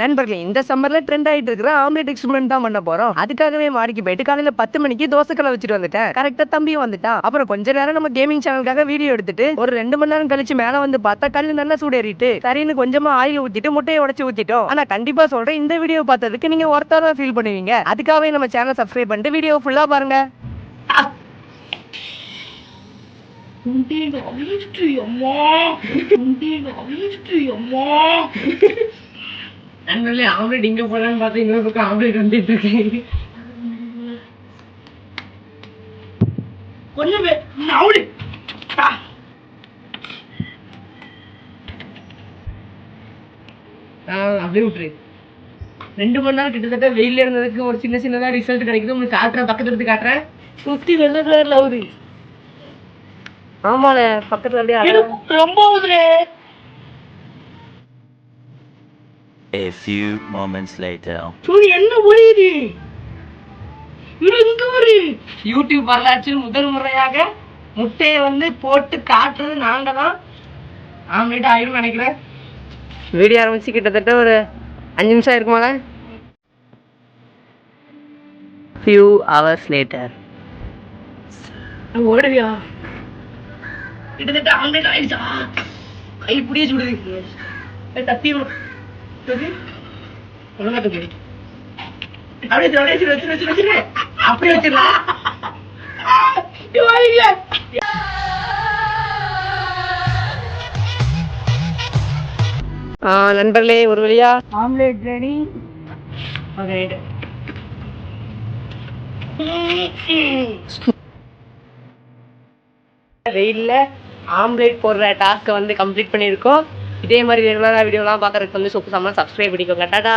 நண்பர்களே இந்த சம்மர்ல ட்ரெண்ட் ஆயிட்டு இருக்கிற ஆம்லெட் எக்ஸ்பெரிமெண்ட் தான் பண்ண போறோம். அதுக்காகவே மாடிக்கு போயிட்டு காலையில பத்து மணிக்கு தோசைக்கலை வச்சுட்டு வந்துட்டேன். கரெக்டா தம்பியும் வந்துட்டான் அப்புறம் கொஞ்ச நேரம் நம்ம கேமிங் சேனலுக்காக வீடியோ எடுத்துட்டு ஒரு ரெண்டு மணி நேரம் கழிச்சு மேல வந்து பார்த்தா கல் நல்லா சூடேறிட்டு சரின்னு கொஞ்சமா ஆயில் ஊத்திட்டு முட்டையை உடச்சு ஊத்திட்டோம். ஆனா கண்டிப்பா சொல்றேன் இந்த வீடியோ பார்த்ததுக்கு நீங்க ஒருத்தர ஃபீல் பண்ணுவீங்க. அதுக்காகவே நம்ம சேனல் சப்ஸ்கிரைப் பண்ணிட்டு வீடியோ ஃபுல்லா பாருங்க. நண்பர்களே ஆம்லெட் இங்க போறான்னு பார்த்தா இன்னொரு பக்கம் ஆம்லெட் வந்துட்டு இருக்கு கொஞ்சம். ஆ. ஆஹ் அப்படியே விட்டுரு ரெண்டு மணி நேரம் கிட்டத்தட்ட வெயில்ல இருந்ததுக்கு ஒரு சின்ன சின்னதா ரிசல்ட் கிடைக்குது உங்களுக்கு காட்டுறேன் பக்கத்துல எடுத்து காட்டுறேன் சுத்தி வெள்ளை கலர்ல ஆகுது ஆமால பக்கத்துல அப்படியே ரொம்ப. A few moments later. Suri, என்ன ஒளியுது? இங்க வரு. யூடியூப் வரலாற்றில் முதல் முறையாக முட்டையை வந்து போட்டு காட்டுறது நாங்க தான் ஆம்லேட் ஆயிரும் நினைக்கிறேன் வீடியோ ஆரம்பிச்சு கிட்டத்தட்ட ஒரு அஞ்சு நிமிஷம் இருக்குமாங்க ஃபியூ ஹவர்ஸ் லேட்டர் ஓடுவியா? கிட்டத்தட்ட ஆம்லெட் ஆயிடுச்சா? கை சுடுது ஏய், தப்பி அப்படியே வச்சிடலாம். நண்பர்களே ஒரு வழியா? Omelette ready. வெயில்ல ஆம்லேட் போடுற டாஸ்க்கை வந்து கம்ப்ளீட் பண்ணியிருக்கோம். இதே மாதிரி ரெகுலராக வீடியோலாம் பார்க்குறதுக்கு வந்து சொப்பு சாமான் சப்ஸ்கிரைப் பண்ணிக்கோங்க. டாடா.